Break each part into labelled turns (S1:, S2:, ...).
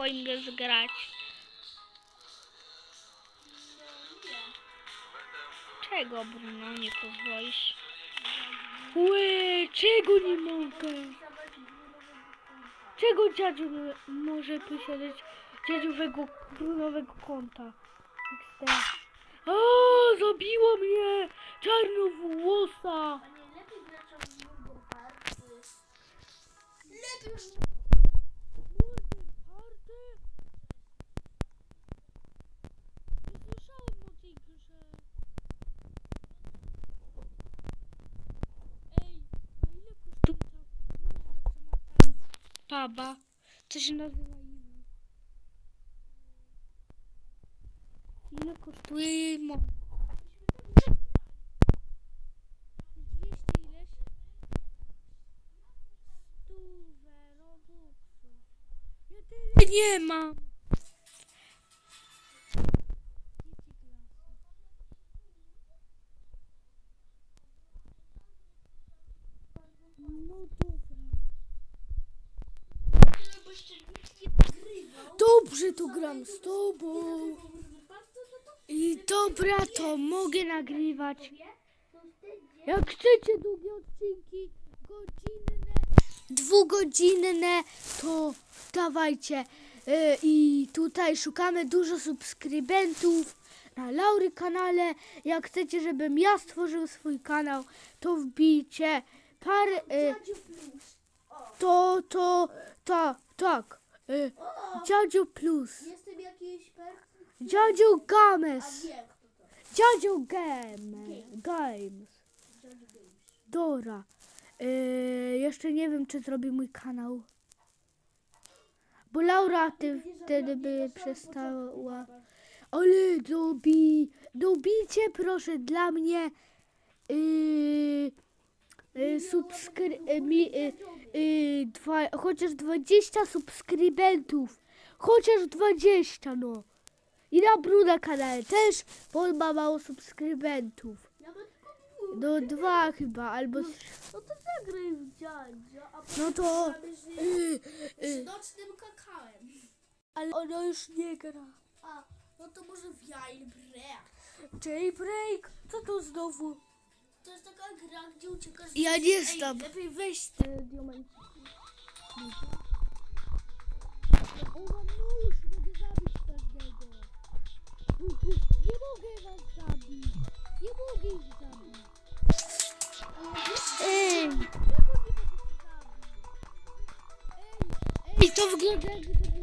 S1: twoim zgrać. Czego, Bruno, nie pozwolisz? Łe, czego nie mogę? Czego dziadziu może posiadać dziadziowego królowego konta? O, zabiło mnie! Czarnowłosa!
S2: A nie lepiej już
S1: Nie słyszałem o tej grze. Ej, a ile kosztuje ta morda, co ma paba? Co się nazywa? Ile kosztuje morda? 200 ileś? Stówę robuxów. Ja tyle nie mam. Dobrze to gram z tobą. I dobra, to mogę nagrywać. Jak chcecie długie odcinki, godzinne, dwugodzinne, to dawajcie. E, I tutaj szukamy dużo subskrybentów na Laury kanale. Jak chcecie, żebym ja stworzył swój kanał, to wbijcie parę. E, to, to, ta, tak. Dziadzio Plus.
S2: jestem jakiś A
S1: Games.
S2: wiem kto to.
S1: Dziadzio Game. Games. Dora. Yy, jeszcze nie wiem, czy zrobi mój kanał. Bo Laura ty wtedy by przestała. Ale dobi, dobijcie proszę dla mnie yy, subskry, mi, yy, yy, dwa, chociaż 20 subskrybentów. Chociaż 20, no. I na Bruna kanale też, bo on ma mało subskrybentów. No dwa chyba, albo trzy.
S2: No to zagraj w dziadzia, a
S1: No to...
S2: z,
S1: Yy,
S2: z
S1: yy,
S2: nocnym kakałem.
S1: ale ona już nie gra.
S2: A, no to może w jailbreak.
S1: Jailbreak? Co to znowu?
S2: To jest taka gra, gdzie uciekasz... z-
S1: Ja nie
S2: Ej,
S1: znam.
S2: lepiej weź te diamenty.
S1: O, mam nóż, mogę zabić każdego. Nie mogę was zabić. Nie mogę ich zabić. Ej! Ej, to wygląda jakby to było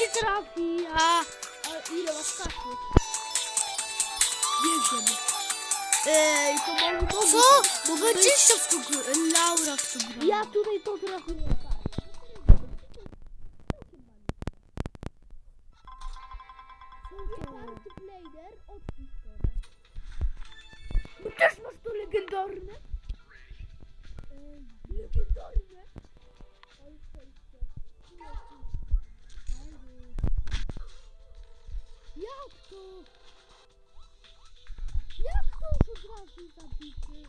S1: się trafi? A,
S2: A ile masz kasy?
S1: nie wiem.
S2: Ej, to to
S1: Co? Bo będzie w to. Laura w to gra.
S2: Ja tutaj to trafiłem. Multiplayer, odpuść to.
S1: Też masz to legendarne? Legendarne? Jak to? Jak to już od razu zabity?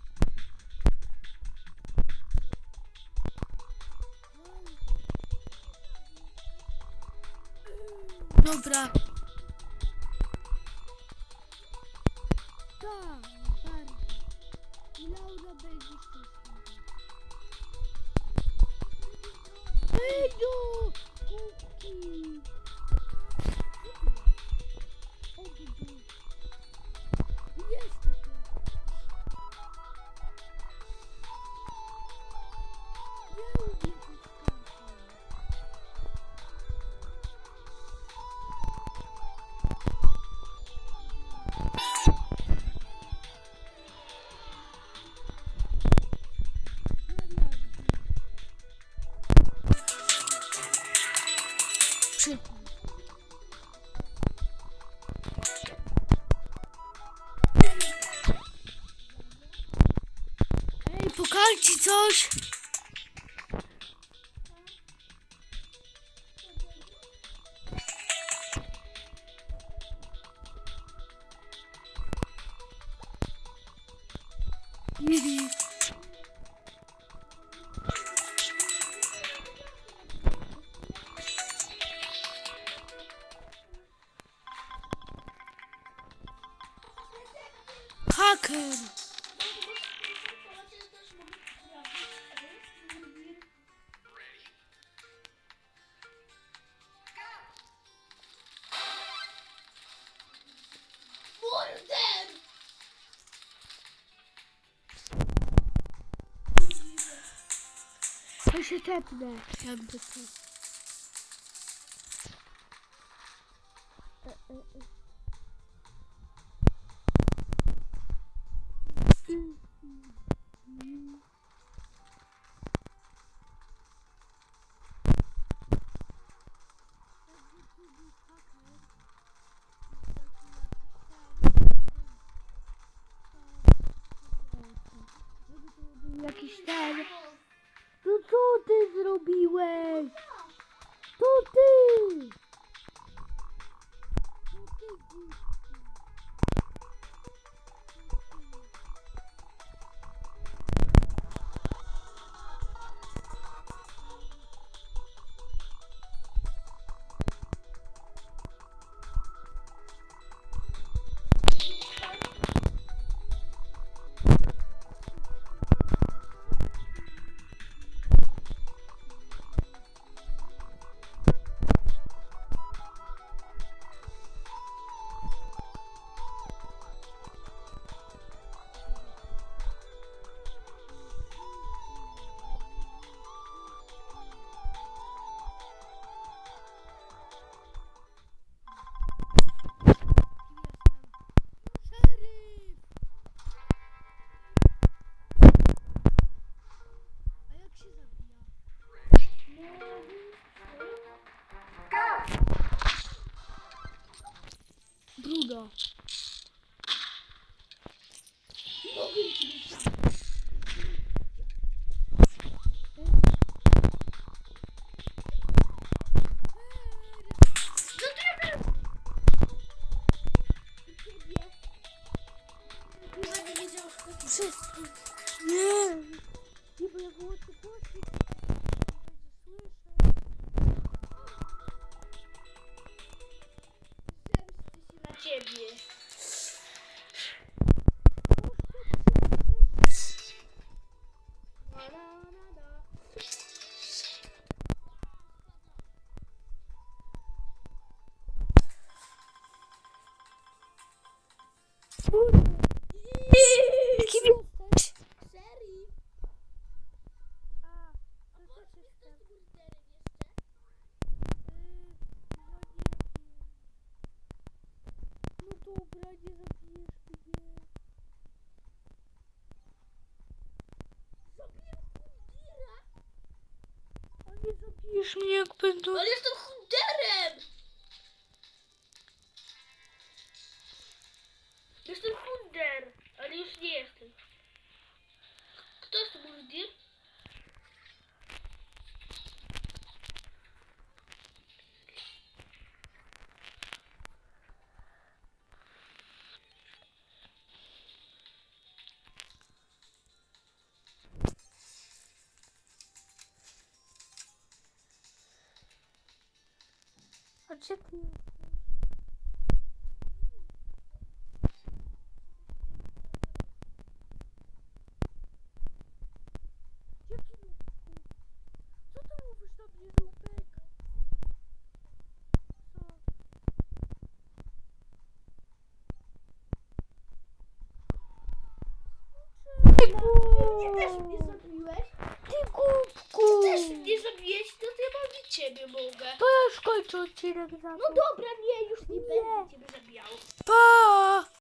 S1: Dobra. Tak, bardzo. I Laura będzie szczęśliwa. Ej, no! Yes,
S2: aç.
S1: Kalkın. Muszę tepnę. Jakby to.
S2: Забьешь
S1: мне к пизду. Acıtmıyor. odcinek za
S2: No dobra, nie, już nie,
S1: nie.
S2: będę zabijał.
S1: Pa!